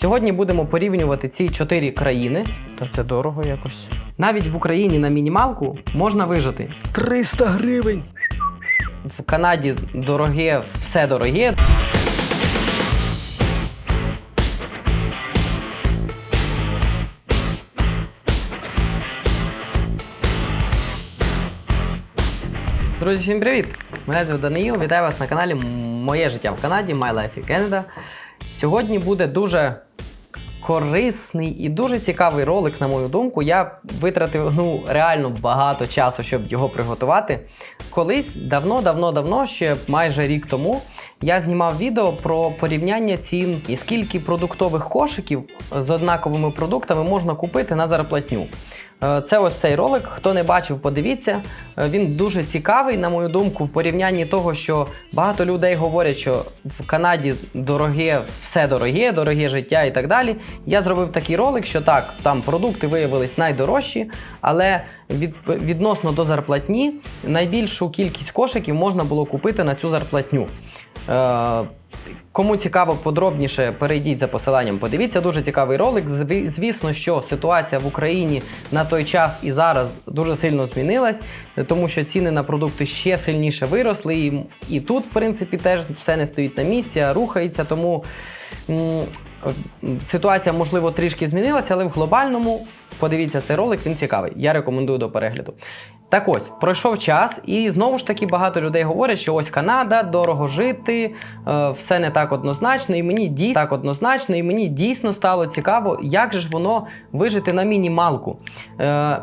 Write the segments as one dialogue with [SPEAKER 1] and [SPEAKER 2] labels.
[SPEAKER 1] Сьогодні будемо порівнювати ці чотири країни. Та це дорого якось. Навіть в Україні на мінімалку можна вижити. 300 гривень. В Канаді дороге, все дороге. Друзі, всім привіт! Мене звати Даниїл, вітаю вас на каналі Моє життя в Канаді, My Life in Canada. Сьогодні буде дуже корисний і дуже цікавий ролик, на мою думку. Я витратив ну, реально багато часу, щоб його приготувати. Колись давно-давно-давно, ще майже рік тому, я знімав відео про порівняння цін і скільки продуктових кошиків з однаковими продуктами можна купити на зарплатню. Е, Це ось цей ролик. Хто не бачив, подивіться. Е, Він дуже цікавий, на мою думку, в порівнянні того, що багато людей говорять, що в Канаді дороге, все дороге, дороге життя і так далі. Я зробив такий ролик, що так, там продукти виявились найдорожчі, але від, відносно до зарплатні найбільшу кількість кошиків можна було купити на цю зарплатню. Е, Кому цікаво подробніше, перейдіть за посиланням. Подивіться, дуже цікавий ролик. Звісно, що ситуація в Україні на той час і зараз дуже сильно змінилась, тому що ціни на продукти ще сильніше виросли. І, і тут, в принципі, теж все не стоїть на місці, а рухається. Тому м, м, ситуація, можливо, трішки змінилася, але в глобальному подивіться цей ролик, він цікавий. Я рекомендую до перегляду. Так ось, пройшов час, і знову ж таки багато людей говорять, що ось Канада, дорого жити, е, все не так однозначно, і мені дійсно так однозначно, і мені дійсно стало цікаво, як же ж воно вижити на мінімалку. Е,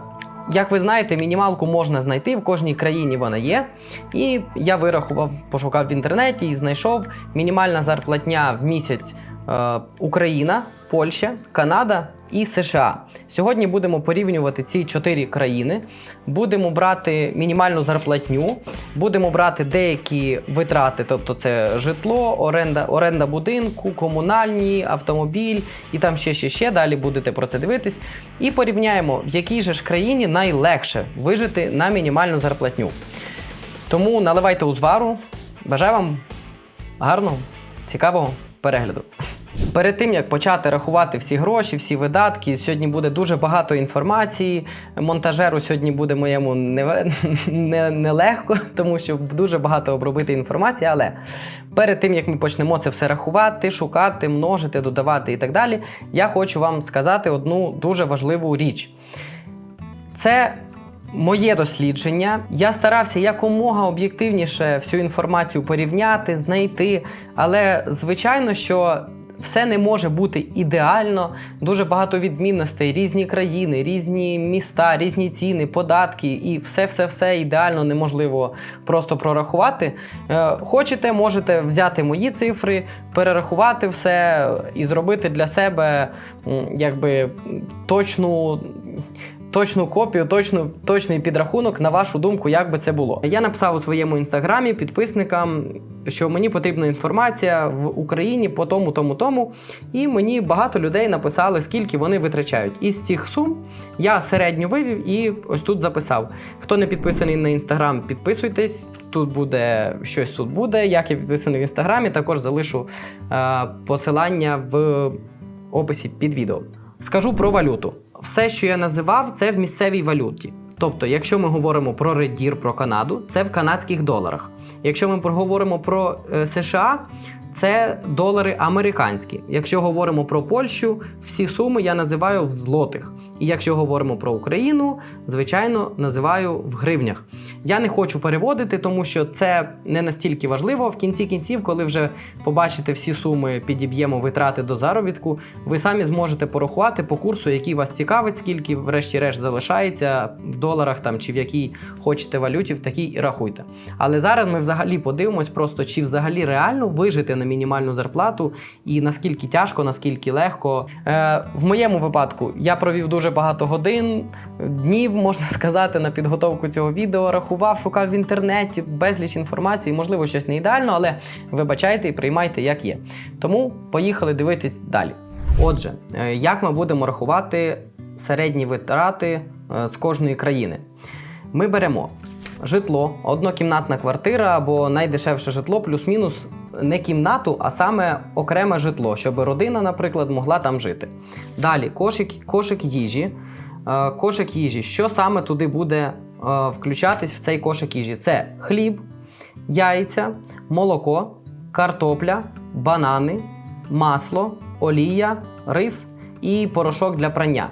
[SPEAKER 1] як ви знаєте, мінімалку можна знайти, в кожній країні вона є. І я вирахував, пошукав в інтернеті і знайшов мінімальна зарплатня в місяць е, Україна, Польща, Канада і США. Сьогодні будемо порівнювати ці чотири країни. Будемо брати мінімальну зарплатню, будемо брати деякі витрати, тобто це житло, оренда, оренда будинку, комунальні, автомобіль і там ще ще ще. Далі будете про це дивитись. І порівняємо, в якій же ж країні найлегше вижити на мінімальну зарплатню. Тому наливайте узвару. Бажаю вам гарного, цікавого перегляду. Перед тим як почати рахувати всі гроші, всі видатки, сьогодні буде дуже багато інформації. Монтажеру сьогодні буде моєму не, не, нелегко, тому що дуже багато обробити інформації. Але перед тим як ми почнемо це все рахувати, шукати, множити, додавати і так далі, я хочу вам сказати одну дуже важливу річ. Це моє дослідження. Я старався якомога об'єктивніше всю інформацію порівняти, знайти, але звичайно, що. Все не може бути ідеально, дуже багато відмінностей, різні країни, різні міста, різні ціни, податки, і все-все-все ідеально неможливо просто прорахувати. Е, Хочете, можете взяти мої цифри, перерахувати все і зробити для себе якби точну точну копію, точну, точний підрахунок, на вашу думку, як би це було. Я написав у своєму інстаграмі підписникам, що мені потрібна інформація в Україні по тому, тому, тому. І мені багато людей написали, скільки вони витрачають. Із цих сум я середньо вивів і ось тут записав. Хто не підписаний на інстаграм, підписуйтесь. Тут буде щось тут буде. Як я підписаний в інстаграмі, також залишу е, посилання в описі під відео. Скажу про валюту. Все, що я називав, це в місцевій валюті. Тобто, якщо ми говоримо про редір, про Канаду, це в канадських доларах. Якщо ми проговоримо про е, США, це долари американські. Якщо говоримо про Польщу, всі суми я називаю в злотих. І якщо говоримо про Україну, звичайно, називаю в гривнях. Я не хочу переводити, тому що це не настільки важливо. В кінці кінців, коли вже побачите всі суми, підіб'ємо витрати до заробітку, ви самі зможете порахувати по курсу, який вас цікавить, скільки, врешті-решт, залишається в доларах там чи в якій хочете валюті, в такій і рахуйте. Але зараз ми взагалі подивимось, просто чи взагалі реально вижити на мінімальну зарплату і наскільки тяжко, наскільки легко. Е, в моєму випадку я провів дуже багато годин, днів, можна сказати, на підготовку цього відео. Рахував, шукав в інтернеті безліч інформації. Можливо, щось не ідеально, але вибачайте і приймайте, як є. Тому поїхали дивитись далі. Отже, е, як ми будемо рахувати середні витрати е, з кожної країни? Ми беремо житло, однокімнатна квартира або найдешевше житло, плюс-мінус не кімнату, а саме окреме житло, щоб родина, наприклад, могла там жити. Далі кошик, кошик їжі. Е, Кошик їжі. Що саме туди буде е, включатись в цей кошик їжі? Це хліб, яйця, молоко, картопля, банани, масло, олія, рис і порошок для прання.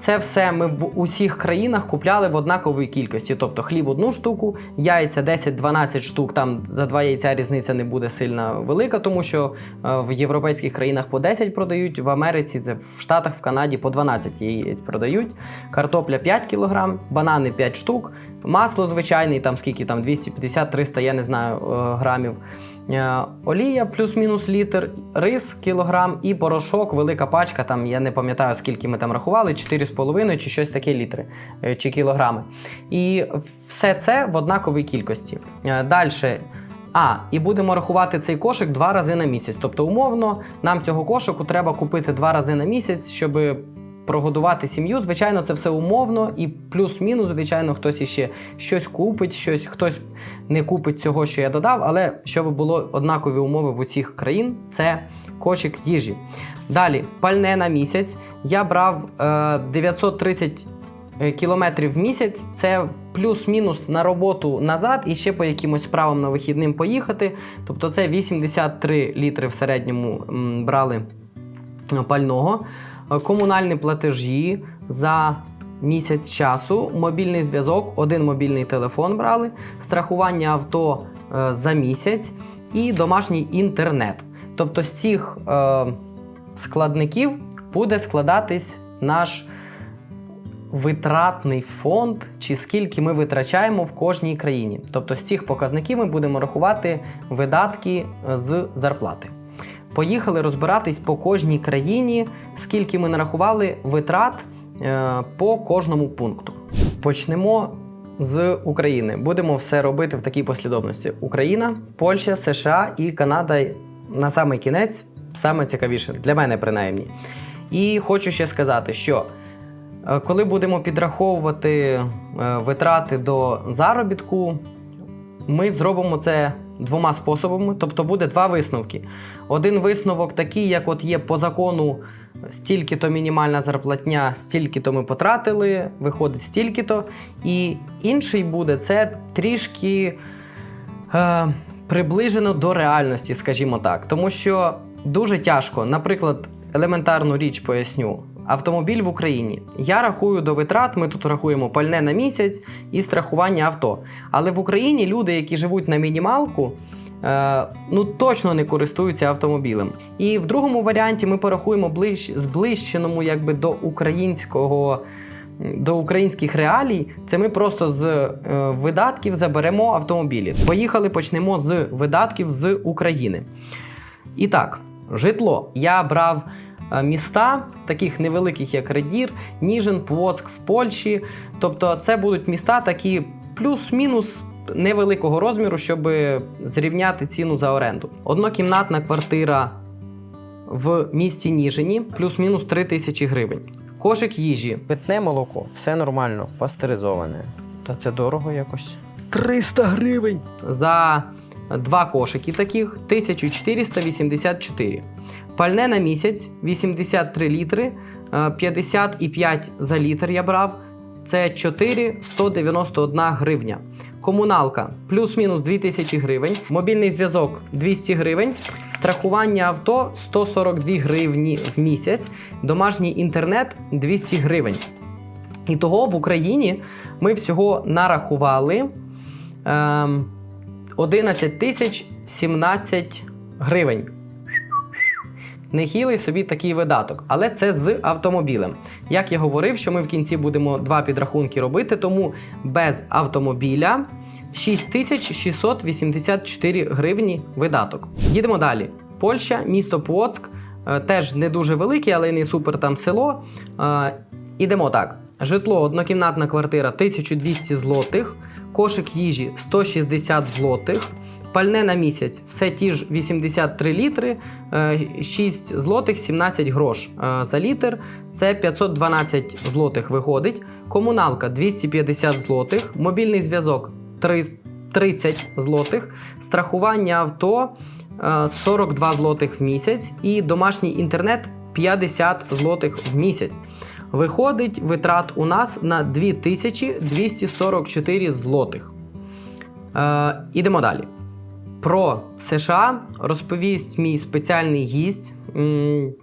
[SPEAKER 1] Це все ми в усіх країнах купляли в однаковій кількості. Тобто хліб одну штуку, яйця 10-12 штук. Там за два яйця різниця не буде сильно велика, тому що е, в європейських країнах по 10 продають, в Америці, це в Штатах, в Канаді по 12 яєць продають. Картопля 5 кг, банани 5 штук, масло звичайне, там скільки там 250-300, я не знаю е, грамів. Е, Олія плюс-мінус літр, рис кілограм і порошок, велика пачка. Там я не пам'ятаю, скільки ми там рахували, 4,5 чи щось таке літри е, чи кілограми. І все це в однаковій кількості. Далі. А, і будемо рахувати цей кошик два рази на місяць. Тобто, умовно, нам цього кошику треба купити два рази на місяць, щоб прогодувати сім'ю. Звичайно, це все умовно, і плюс-мінус, звичайно, хтось іще щось купить, щось хтось не купить цього, що я додав, але щоб було однакові умови в усіх країн, це кошик їжі. Далі, пальне на місяць. Я брав е, 930 е, кілометрів в місяць. Це плюс-мінус на роботу назад і ще по якимось справам на вихідним поїхати. Тобто це 83 літри в середньому м, брали пального. Е, Комунальні платежі за місяць часу, мобільний зв'язок, один мобільний телефон брали, страхування авто е, за місяць і домашній інтернет. Тобто з цих е, складників буде складатись наш витратний фонд, чи скільки ми витрачаємо в кожній країні. Тобто з цих показників ми будемо рахувати видатки з зарплати. Поїхали розбиратись по кожній країні, скільки ми нарахували витрат е, по кожному пункту. Почнемо з України. Будемо все робити в такій послідовності: Україна, Польща, США і Канада на самий кінець, саме цікавіше для мене принаймні. І хочу ще сказати, що е, коли будемо підраховувати е, витрати до заробітку, ми зробимо це двома способами, тобто буде два висновки. Один висновок такий, як от є по закону, стільки-то мінімальна зарплатня, стільки-то ми потратили, виходить стільки-то. І інший буде це трішки е, приближено до реальності, скажімо так. Тому що дуже тяжко, наприклад, елементарну річ поясню. Автомобіль в Україні. Я рахую до витрат, ми тут рахуємо пальне на місяць і страхування авто. Але в Україні люди, які живуть на мінімалку, е, ну точно не користуються автомобілем. І в другому варіанті ми порахуємо ближ, зближченому якби до українського. До українських реалій, це ми просто з е, видатків заберемо автомобілі. Поїхали, почнемо з видатків з України. І так, житло. Я брав міста, таких невеликих, як Редір, Ніжин, Плоцк в Польщі. Тобто, це будуть міста такі плюс-мінус невеликого розміру, щоб зрівняти ціну за оренду. Однокімнатна квартира в місті Ніжині плюс-мінус 3 тисячі гривень. Кошик їжі, питне молоко, все нормально, пастеризоване. Та це дорого якось. 300 гривень. За два кошики таких 1484. Пальне на місяць 83 літри, е, 55 за літр я брав. Це 491 гривня. Комуналка плюс-мінус 2000 гривень. Мобільний зв'язок 200 гривень. Страхування авто 142 гривні в місяць. Домашній інтернет 200 гривень. І того в Україні ми всього нарахували ем, 11 тисяч 17 гривень. Нехилий собі такий видаток, але це з автомобілем. Як я говорив, що ми в кінці будемо два підрахунки робити, тому без автомобіля 6684 гривні видаток. Їдемо далі. Польща, місто Плоцк, е, теж не дуже велике, але не супер там село. Е, Ідемо так: житло, однокімнатна квартира 1200 злотих, кошик їжі 160 злотих. Пальне на місяць все ті ж 83 літри, е, 6 злотих 17 грош е, за літр. Це 512 злотих виходить. Комуналка 250 злотих, мобільний зв'язок 30 злотих, страхування авто е, 42 злотих в місяць і домашній інтернет 50 злотих в місяць. Виходить витрат у нас на 2244 злотих. Е, ідемо далі. Про США розповість мій спеціальний гість,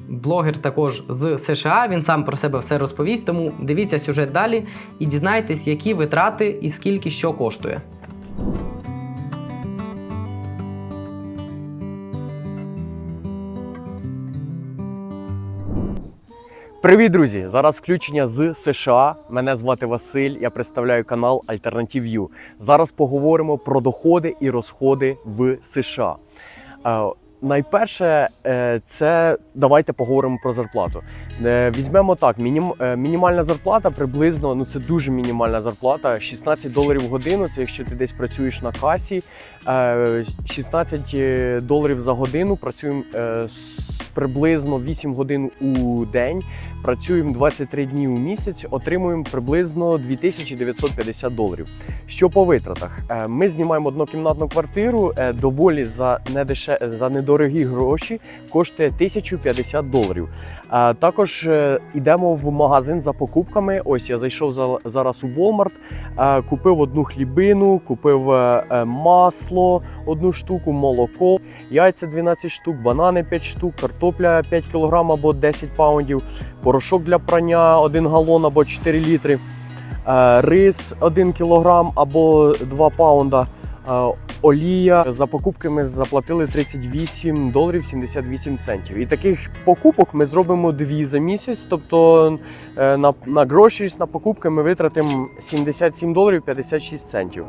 [SPEAKER 1] блогер також з США. Він сам про себе все розповість, тому дивіться сюжет далі і дізнайтесь, які витрати і скільки що коштує.
[SPEAKER 2] Привіт, друзі! Зараз включення з США. Мене звати Василь. Я представляю канал Alternative U. Зараз поговоримо про доходи і розходи в США. Найперше, е, це давайте поговоримо про зарплату. Е, Візьмемо так: е, мінімальна зарплата приблизно, ну це дуже мінімальна зарплата, 16 доларів в годину. Це якщо ти десь працюєш на касі, Е, 16 доларів за годину. Працюємо приблизно 8 годин у день. Працюємо 23 дні у місяць, отримуємо приблизно 2950 доларів. Що по витратах? Ми знімаємо однокімнатну квартиру доволі за недеше... за недорогі гроші, коштує 1050 доларів. Е, Також е, йдемо в магазин за покупками. Ось я зайшов за- зараз у Walmart, купив одну хлібину, купив е, е, масло, одну штуку, молоко, яйця 12 штук, банани 5 штук, картопля 5 кг або 10 паундів, порошок для прання 1 галон або 4 літри, рис 1 кг або 2 паунда. Олія за покупки ми заплатили 38 доларів 78 центів. І таких покупок ми зробимо дві за місяць. Тобто е, на, на groceries, на покупки ми витратимо 77 доларів 56 центів.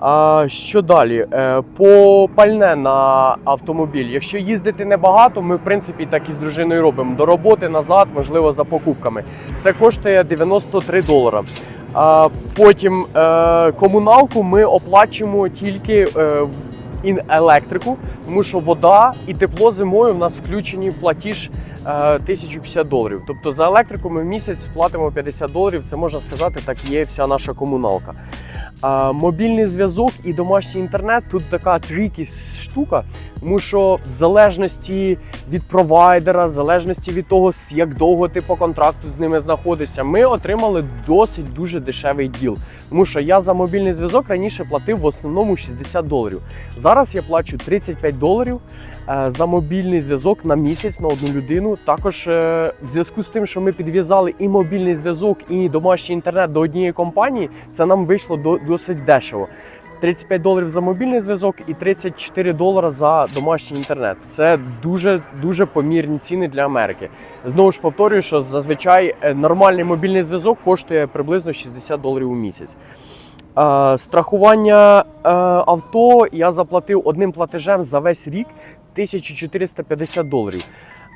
[SPEAKER 2] А що далі? Е, По пальне на автомобіль. Якщо їздити небагато, ми в принципі так і з дружиною робимо. До роботи назад, можливо, за покупками. Це коштує 93 долара. Потім е, комуналку ми оплачуємо тільки е, в електрику, тому що вода і тепло зимою в нас включені в платіж е, 1050 доларів. Тобто за електрику ми в місяць платимо 50 доларів. Це можна сказати, так є вся наша комуналка. Мобільний зв'язок і домашній інтернет тут така трікі штука, тому що в залежності від провайдера, в залежності від того, як довго ти по контракту з ними знаходишся, ми отримали досить дуже дешевий діл. Тому що я за мобільний зв'язок раніше платив в основному 60 доларів. Зараз я плачу 35 доларів за мобільний зв'язок на місяць на одну людину. Також е, в зв'язку з тим, що ми підв'язали і мобільний зв'язок, і домашній інтернет до однієї компанії, це нам вийшло до, досить дешево. 35 доларів за мобільний зв'язок і 34 долара за домашній інтернет. Це дуже дуже помірні ціни для Америки. Знову ж повторюю, що зазвичай е, нормальний мобільний зв'язок коштує приблизно 60 доларів у місяць. Е, страхування е, авто я заплатив одним платежем за весь рік 1450 доларів.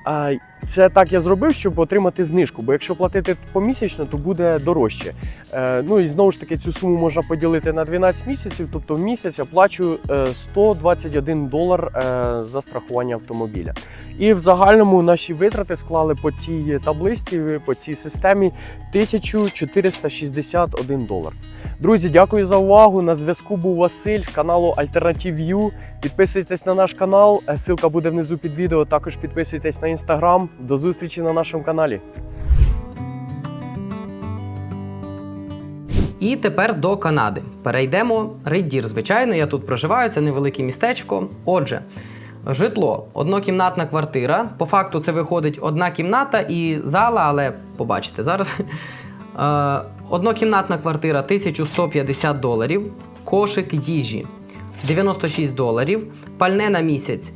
[SPEAKER 2] Е, Це так я зробив, щоб отримати знижку, бо якщо платити помісячно, то буде дорожче. Е, Ну і знову ж таки цю суму можна поділити на 12 місяців. Тобто в місяць я плачу е, 121 долар е, за страхування автомобіля. І в загальному наші витрати склали по цій табличці, по цій системі 1461 долар. Друзі, дякую за увагу. На зв'язку був Василь з каналу Alternative U. Підписуйтесь на наш канал, е, ссылка буде внизу під відео. Також підписуйтесь на інстаграм. До зустрічі на нашому каналі.
[SPEAKER 1] І тепер до Канади. Перейдемо. Рейдір, звичайно, я тут проживаю, це невелике містечко. Отже, житло, однокімнатна квартира. По факту це виходить одна кімната і зала, але побачите зараз. Однокімнатна квартира 1150 доларів, кошик їжі 96 доларів, пальне на місяць,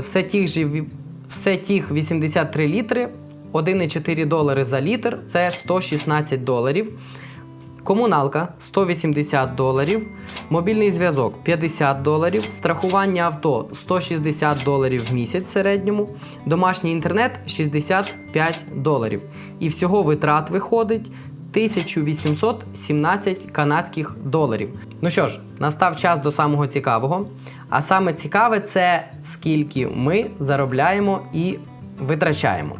[SPEAKER 1] все тих же все тих 83 літри, 1,4 долари за літр це 116 доларів. Комуналка 180 доларів, мобільний зв'язок 50 доларів, страхування авто 160 доларів в місяць в середньому, домашній інтернет 65 доларів. І всього витрат виходить 1817 канадських доларів. Ну що ж, настав час до самого цікавого. А саме цікаве це скільки ми заробляємо і витрачаємо.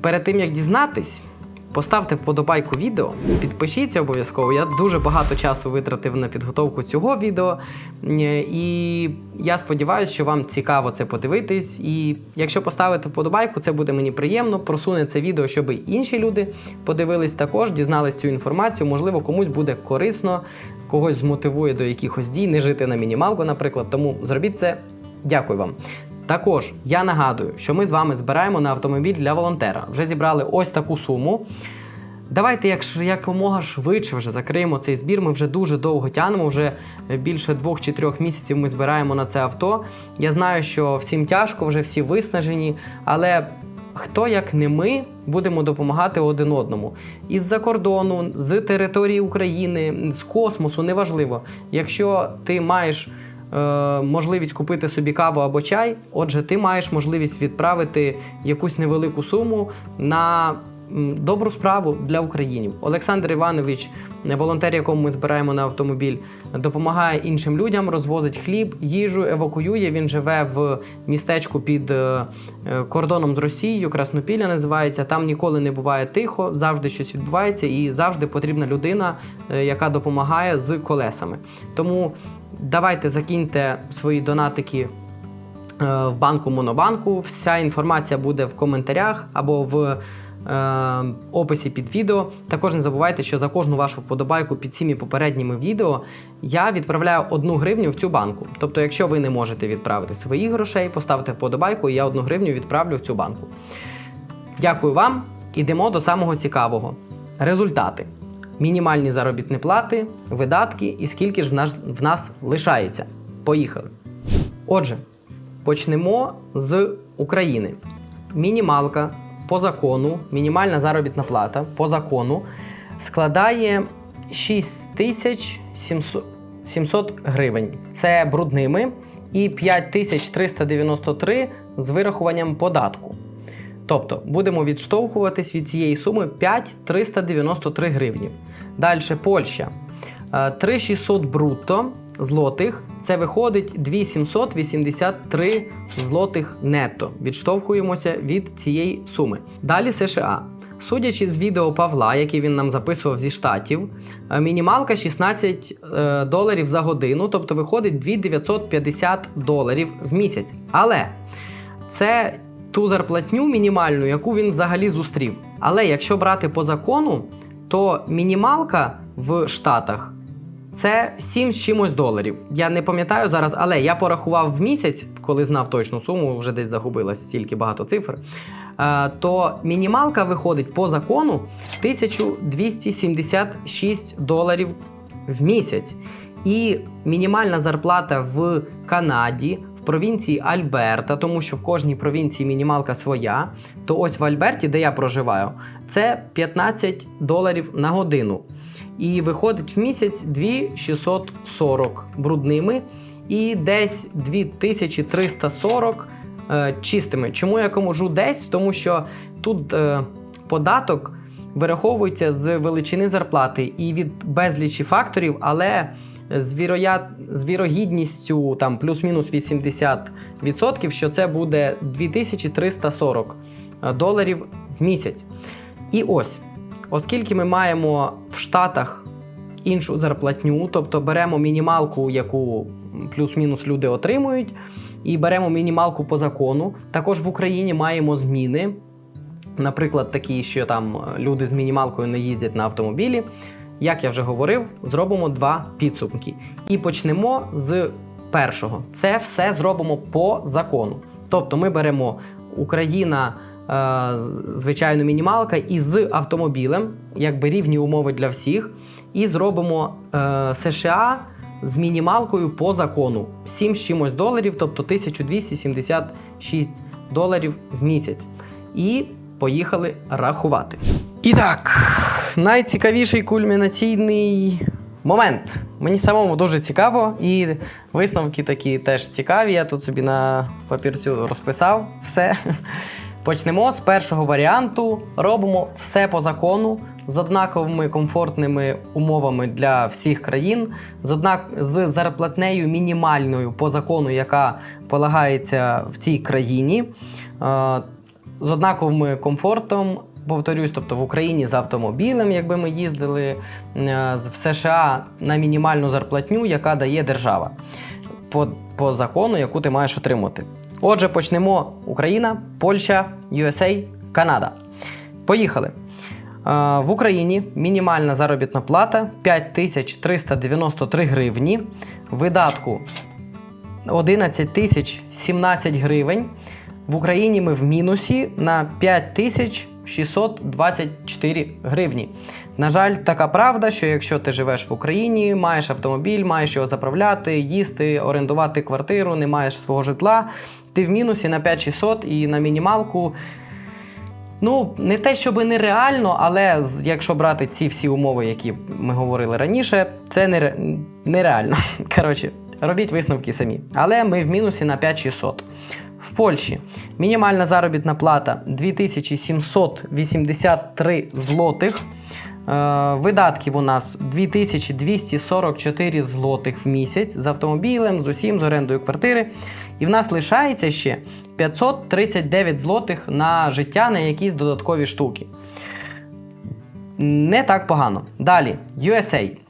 [SPEAKER 1] Перед тим як дізнатись, Поставте вподобайку відео, підпишіться обов'язково. Я дуже багато часу витратив на підготовку цього відео. Е, І я сподіваюся, що вам цікаво це подивитись. І якщо поставите вподобайку, це буде мені приємно. Просуне це відео, щоб інші люди подивились також, дізнались цю інформацію. Можливо, комусь буде корисно, когось змотивує до якихось дій, не жити на мінімалку, наприклад. Тому зробіть це. Дякую вам. Також я нагадую, що ми з вами збираємо на автомобіль для волонтера. Вже зібрали ось таку суму. Давайте як, якомога швидше вже закриємо цей збір. Ми вже дуже довго тянемо, вже більше двох чи трьох місяців ми збираємо на це авто. Я знаю, що всім тяжко, вже всі виснажені, але хто як не ми будемо допомагати один одному. Із-за кордону, з території України, з космосу, неважливо. Якщо ти маєш можливість купити собі каву або чай, отже, ти маєш можливість відправити якусь невелику суму на добру справу для українців. Олександр Іванович, е, волонтер, якому ми збираємо на автомобіль, допомагає іншим людям, розвозить хліб, їжу, евакуює. Він живе в містечку під е, е, кордоном з Росією, Краснопілля називається. Там ніколи не буває тихо, завжди щось відбувається, і завжди потрібна людина, е, яка допомагає з колесами. Тому давайте закиньте свої донатики е, в банку Монобанку. Вся інформація буде в коментарях або в е, описі під відео. Також не забувайте, що за кожну вашу вподобайку під цими попередніми відео я відправляю одну гривню в цю банку. Тобто, якщо ви не можете відправити своїх грошей, поставте вподобайку, і я одну гривню відправлю в цю банку. Дякую вам. Ідемо до самого цікавого. Результати. Мінімальні заробітні плати, видатки і скільки ж в нас, в нас лишається. Поїхали. Отже, почнемо з України. Мінімалка по закону, мінімальна заробітна плата по закону складає 6700 гривень. Це брудними і 5393 з вирахуванням податку. Тобто будемо відштовхуватись від цієї суми 5393 гривні. Далі Польща. Е, 3600 брутто злотих. Це виходить 2783 злотих нетто. Відштовхуємося від цієї суми. Далі США. Судячи з відео Павла, який він нам записував зі штатів, е, мінімалка 16 е, доларів за годину, тобто виходить 2950 доларів в місяць. Але це ту зарплатню мінімальну, яку він взагалі зустрів. Але якщо брати по закону, то мінімалка в Штатах це 7 з чимось доларів. Я не пам'ятаю зараз, але я порахував в місяць, коли знав точну суму, вже десь загубилась стільки багато цифр. е, То мінімалка виходить по закону 1276 доларів в місяць. І мінімальна зарплата в Канаді, провінції Альберта, тому що в кожній провінції мінімалка своя. То ось в Альберті, де я проживаю, це 15 доларів на годину. І виходить в місяць 2640 брудними і десь 2340 е, чистими. Чому я кажу десь? Тому що тут е, податок вираховується з величини зарплати і від безлічі факторів, але з, віроя... з вірогідністю там плюс-мінус 80%, що це буде 2340 доларів в місяць. І ось, оскільки ми маємо в Штатах іншу зарплатню, тобто беремо мінімалку, яку плюс-мінус люди отримують, і беремо мінімалку по закону. Також в Україні маємо зміни. Наприклад, такі, що там е, люди з мінімалкою не їздять на автомобілі. Як я вже говорив, зробимо два підсумки. І почнемо з першого. Це все зробимо по закону. Тобто ми беремо Україна, е, звичайно, мінімалка, і з автомобілем, якби рівні умови для всіх, і зробимо е, США з мінімалкою по закону 7 з чимось доларів, тобто 1276 доларів в місяць. І поїхали рахувати. І так, найцікавіший кульмінаційний момент. Мені самому дуже цікаво, і висновки такі теж цікаві. Я тут собі на папірцю розписав все. Почнемо з першого варіанту. Робимо все по закону з однаковими комфортними умовами для всіх країн, з однак з зарплатнею мінімальною по закону, яка полагається в цій країні. Е, з однаковим комфортом повторюсь, тобто в Україні з автомобілем, якби ми їздили е, в США на мінімальну зарплатню, яка дає держава по, по закону, яку ти маєш отримати. Отже, почнемо Україна, Польща, USA, Канада. Поїхали. Е, В Україні мінімальна заробітна плата 5393 гривні. Видатку 11 тисяч 17 гривень. В Україні ми в мінусі на 5624 гривні. На жаль, така правда, що якщо ти живеш в Україні, маєш автомобіль, маєш його заправляти, їсти, орендувати квартиру, не маєш свого житла, ти в мінусі на 5600 і на мінімалку. Ну, не те, щоб нереально, але якщо брати ці всі умови, які ми говорили раніше, це нере- нереально. Коротше, робіть висновки самі. Але ми в мінусі на 5600. В Польщі мінімальна заробітна плата 2783 злотих. Е, Видатків у нас 2244 злотих в місяць з автомобілем, з усім, з орендою квартири. І в нас лишається ще 539 злотих на життя на якісь додаткові штуки. Не так погано. Далі, USA.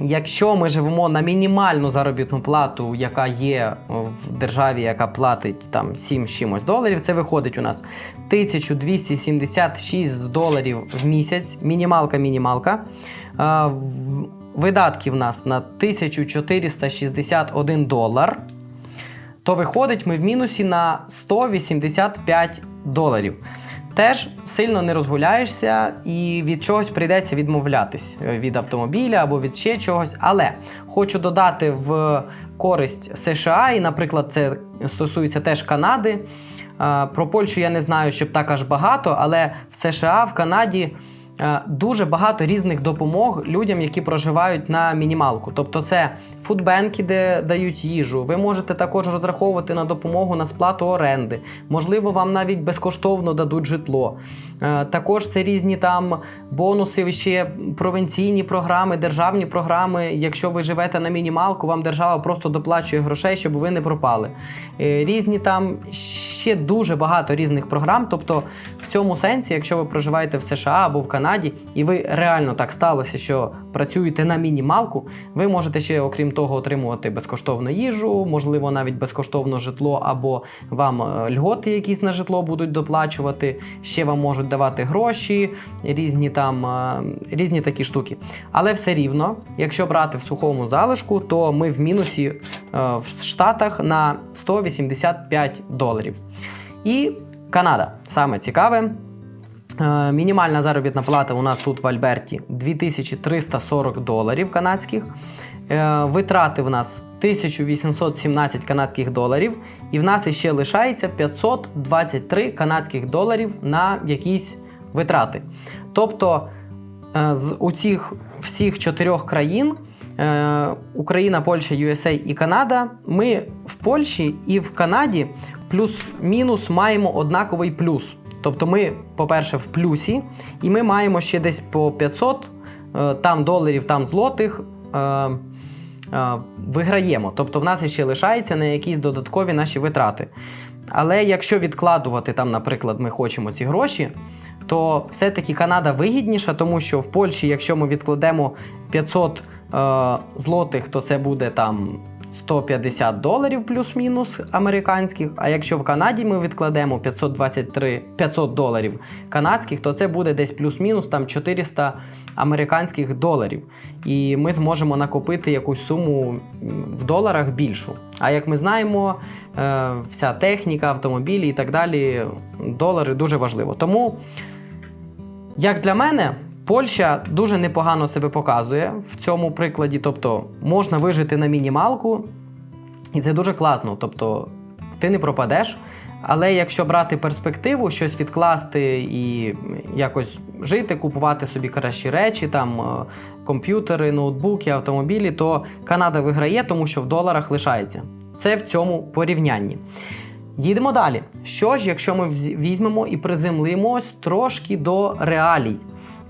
[SPEAKER 1] Якщо ми живемо на мінімальну заробітну плату, яка є в державі, яка платить там 7 з чимось доларів, це виходить у нас 1276 доларів в місяць, мінімалка-мінімалка. Е, Видатки в нас на 1461 долар то виходить ми в мінусі на 185 доларів. Теж сильно не розгуляєшся і від чогось прийдеться відмовлятись е, від автомобіля або від ще чогось. Але хочу додати в користь США, і, наприклад, це стосується теж Канади. Е, Про Польщу я не знаю, щоб так аж багато, але в США, в Канаді дуже багато різних допомог людям, які проживають на мінімалку. Тобто, це фудбенки, де дають їжу. Ви можете також розраховувати на допомогу на сплату оренди. Можливо, вам навіть безкоштовно дадуть житло. Е, Також це різні там бонуси, ще провінційні програми, державні програми. Якщо ви живете на мінімалку, вам держава просто доплачує грошей, щоб ви не пропали. Е, Різні там ще дуже багато різних програм. Тобто, в цьому сенсі, якщо ви проживаєте в США або в Канаді, і ви реально так сталося, що працюєте на мінімалку, ви можете ще, окрім того, отримувати безкоштовну їжу, можливо, навіть безкоштовне житло, або вам е, льготи якісь на житло будуть доплачувати, ще вам можуть давати гроші, різні там е, різні такі штуки. Але все рівно, якщо брати в сухому залишку, то ми в мінусі е, в Штатах на 185 доларів. І Канада саме цікаве. Е, Мінімальна заробітна плата у нас тут в Альберті 2340 доларів канадських. Е, Витрати в нас 1817 канадських доларів. І в нас іще лишається 523 канадських доларів на якісь витрати. Тобто е, з усіх всіх чотирьох країн Україна, Польща, USA і Канада. Ми в Польщі і в Канаді плюс-мінус маємо однаковий плюс. Тобто ми, по-перше, в плюсі, і ми маємо ще десь по 500 е, там доларів, там злотих. Е, Виграємо, тобто в нас ще лишається на якісь додаткові наші витрати. Але якщо відкладувати там, наприклад, ми хочемо ці гроші, то все-таки Канада вигідніша, тому що в Польщі, якщо ми відкладемо 500 е, злотих, то це буде там 150 доларів плюс-мінус американських. А якщо в Канаді ми відкладемо 523 500 доларів канадських, то це буде десь плюс-мінус там 400 американських доларів. І ми зможемо накопити якусь суму в доларах більшу. А як ми знаємо, е, вся техніка, автомобілі і так далі, долари дуже важливо. Тому як для мене, Польща дуже непогано себе показує в цьому прикладі. Тобто можна вижити на мінімалку, і це дуже класно. Тобто ти не пропадеш. Але якщо брати перспективу, щось відкласти і якось жити, купувати собі кращі речі, там е, комп'ютери, ноутбуки, автомобілі, то Канада виграє, тому що в доларах лишається. Це в цьому порівнянні. Їдемо далі. Що ж, якщо ми візьмемо і приземлимось трошки до реалій?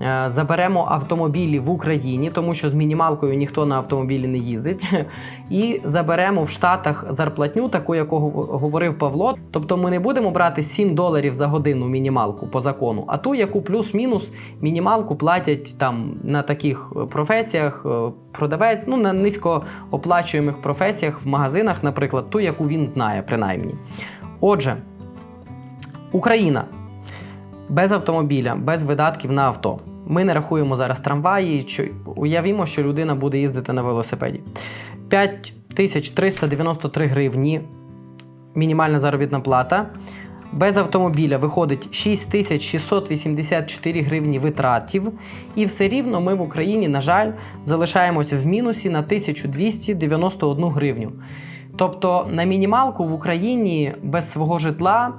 [SPEAKER 1] Е, заберемо автомобілі в Україні, тому що з мінімалкою ніхто на автомобілі не їздить. І заберемо в Штатах зарплатню, таку, яку говорив Павло. Тобто ми не будемо брати 7 доларів за годину мінімалку по закону, а ту, яку плюс-мінус мінімалку платять там на таких е, професіях, е, продавець, ну на низькооплачуємих професіях в магазинах, наприклад, ту, яку він знає, принаймні. Отже, Україна без автомобіля, без видатків на авто. Ми не рахуємо зараз трамваї. Уявімо, що людина буде їздити на велосипеді. 5393 гривні мінімальна заробітна плата. Без автомобіля виходить 6684 гривні витратів. І все рівно ми в Україні, на жаль, залишаємося в мінусі на 1291 гривню. Тобто на мінімалку в Україні без свого житла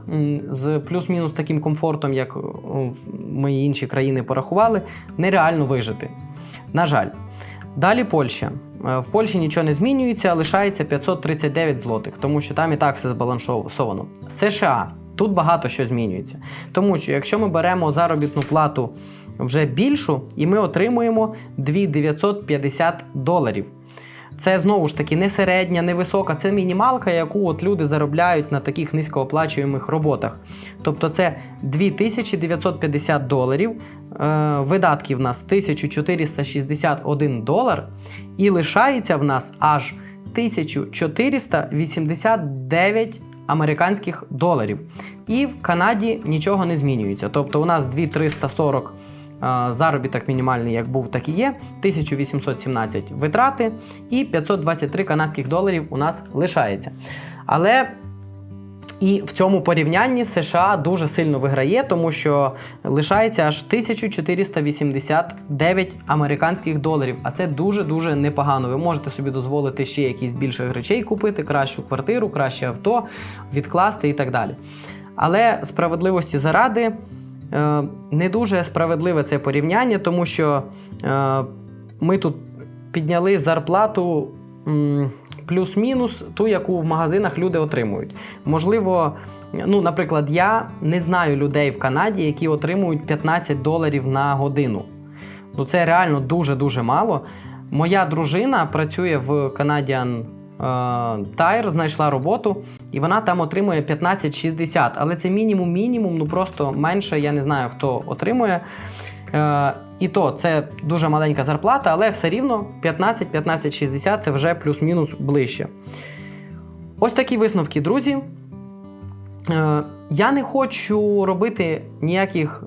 [SPEAKER 1] з плюс-мінус таким комфортом, як о, ми інші країни порахували, нереально вижити. На жаль. Далі Польща. Е, В Польщі нічого не змінюється, лишається 539 злотих, тому що там і так все збалансовано. США. Тут багато що змінюється. Тому що якщо ми беремо заробітну плату вже більшу, і ми отримуємо 2950 доларів. Це знову ж таки не середня, не висока, це мінімалка, яку от люди заробляють на таких низькооплачуємих роботах. Тобто це 2950 доларів, е, видатків в нас 1461 долар, і лишається в нас аж 1489 американських доларів. І в Канаді нічого не змінюється. Тобто у нас 2340 е, заробіток мінімальний, як був, так і є. 1817 витрати і 523 канадських доларів у нас лишається. Але і в цьому порівнянні США дуже сильно виграє, тому що лишається аж 1489 американських доларів. А це дуже-дуже непогано. Ви можете собі дозволити ще якісь більше речей купити, кращу квартиру, краще авто, відкласти і так далі. Але справедливості заради. Е, Не дуже справедливе це порівняння, тому що е, ми тут підняли зарплату плюс-мінус ту, яку в магазинах люди отримують. Можливо, ну, наприклад, я не знаю людей в Канаді, які отримують 15 доларів на годину. Ну, це реально дуже-дуже мало. Моя дружина працює в Canadian е, Tire, знайшла роботу, і вона там отримує 15,60. Але це мінімум мінімум, ну просто менше, я не знаю, хто отримує. Е, і то це дуже маленька зарплата, але все рівно 15-15,60 це вже плюс-мінус ближче. Ось такі висновки, друзі. Е, я не хочу робити ніяких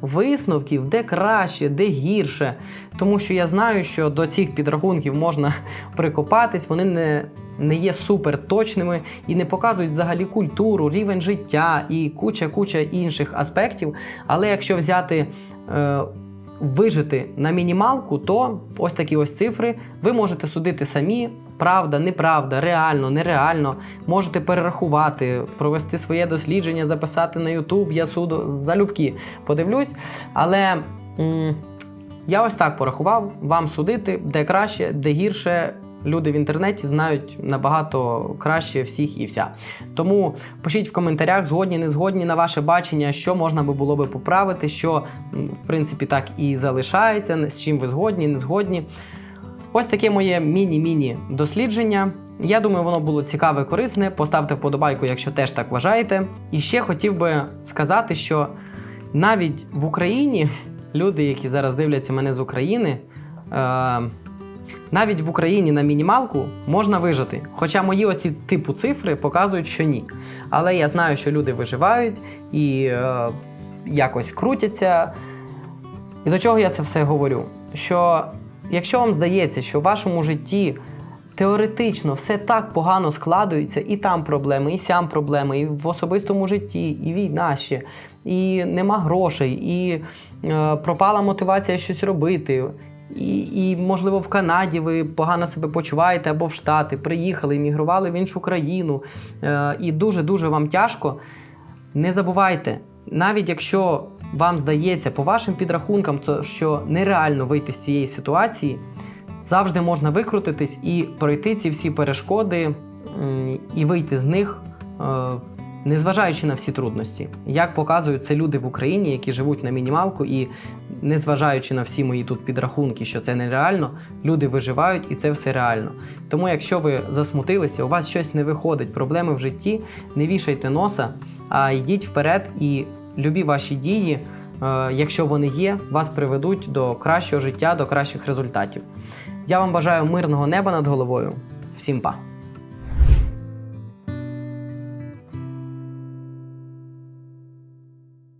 [SPEAKER 1] висновків, де краще, де гірше, тому що я знаю, що до цих підрахунків можна прикопатись, вони не, не є супер точними і не показують взагалі культуру, рівень життя і куча-куча інших аспектів. Але якщо взяти. Е, Вижити на мінімалку, то ось такі ось цифри. Ви можете судити самі, правда, неправда, реально, нереально. Можете перерахувати, провести своє дослідження, записати на YouTube, я суду залюбки подивлюсь. Але м, я ось так порахував, вам судити, де краще, де гірше. Люди в інтернеті знають набагато краще всіх і вся. Тому пишіть в коментарях, згодні, не згодні на ваше бачення, що можна би було би поправити, що в принципі так і залишається, з чим ви згодні, не згодні. Ось таке моє міні-міні дослідження. Я думаю, воно було цікаве, корисне. Поставте вподобайку, якщо теж так вважаєте. І ще хотів би сказати, що навіть в Україні люди, які зараз дивляться мене з України, е, навіть в Україні на мінімалку можна вижити. Хоча мої оці типу цифри показують, що ні. Але я знаю, що люди виживають і е, якось крутяться. І до чого я це все говорю? Що якщо вам здається, що в вашому житті теоретично все так погано складується, і там проблеми, і сям проблеми, і в особистому житті, і війна ще, і нема грошей, і е, пропала мотивація щось робити. І, і, можливо, в Канаді ви погано себе почуваєте або в Штати, приїхали, іммігрували в іншу країну, е, і дуже-дуже вам тяжко. Не забувайте, навіть якщо вам здається по вашим підрахункам, що нереально вийти з цієї ситуації, завжди можна викрутитись і пройти ці всі перешкоди і вийти з них е, незважаючи на всі трудності. Як показують це люди в Україні, які живуть на мінімалку, і незважаючи на всі мої тут підрахунки, що це нереально, люди виживають і це все реально. Тому, якщо ви засмутилися, у вас щось не виходить, проблеми в житті, не вішайте носа, а йдіть вперед і любі ваші дії, е, якщо вони є, вас приведуть до кращого життя, до кращих результатів. Я вам бажаю мирного неба над головою. Всім па!